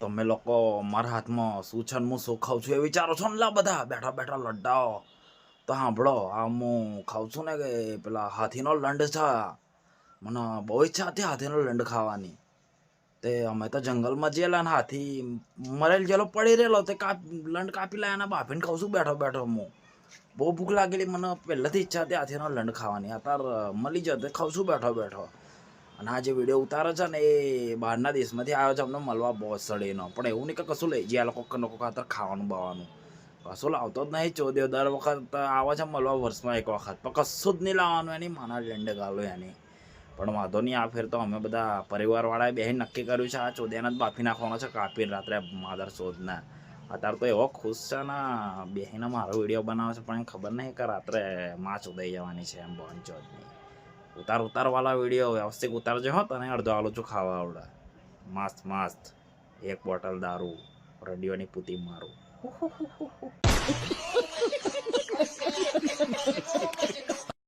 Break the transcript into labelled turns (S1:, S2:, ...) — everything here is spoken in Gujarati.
S1: તમે લોકો મારા હાથમાં શું છે ને હું શું ખાઉં છું એ વિચારો છો ને લા બધા? બેઠા બેઠા લડ્ડાઓ. તો સાંભળો, આ હું ખાઉં છું ને કે પેલા હાથીનો લંડ છે. મને બહુ ઈચ્છા હતી હાથીનો લંડ ખાવાની. તે અમે તો જંગલમાં જેલા ને હાથી મરેલ જેલો પડી રહેલો, તે કાપ, લંડ કાપી લાયા અને બાફીને ખાઉં છું બેઠો બેઠો હું. બહુ ભૂખ લાગેલી, મને પહેલેથી ઈચ્છા હતી હાથીનો લંડ ખાવાની. અત્યારે મળી જતે ખાઉં છું બેઠો બેઠો. અને આ જે વીડિયો ઉતારે છે ને, એ બહારના દેશમાંથી આવ્યો છે, અમને મળવા બહુ સડેનો પણ એવું નહીં કે કશું લઈ જાય, આ લોકો લોકો ખાતર ખાવાનું, બાવાનું. કશું લાવતો જ નહીં ચોદ્યો દર વખત આવે છે મળવા વર્ષમાં એક વખત. પણ કશું જ નહીં લાવવાનું, એની માના લંડ ગાલો એની. પણ વાંધો નહીં, આ ફેર તો અમે બધા પરિવારવાળાએ બેહી નક્કી કર્યું છે, આ ચોદ્યાને જ બાફી નાખવાનો છે, કાપીને રાત્રે માદર શોધને અત્યારે તો એવો ખુશ છે ને, બેહીને મારો વીડિયો બનાવે છે, પણ ખબર નહીં કે રાત્રે માં ઉદાઈ જવાની છે એમ ભણજો જ નહીં ઉતાર ઉતારવાળા વીડિયો વ્યવસ્થિત ઉતારજો હો, તને અડધો આલુચું ખાવા આવડે. મસ્ત મસ્ત. એક બોટલ દારૂ, રડિયોની પૂતી મારું.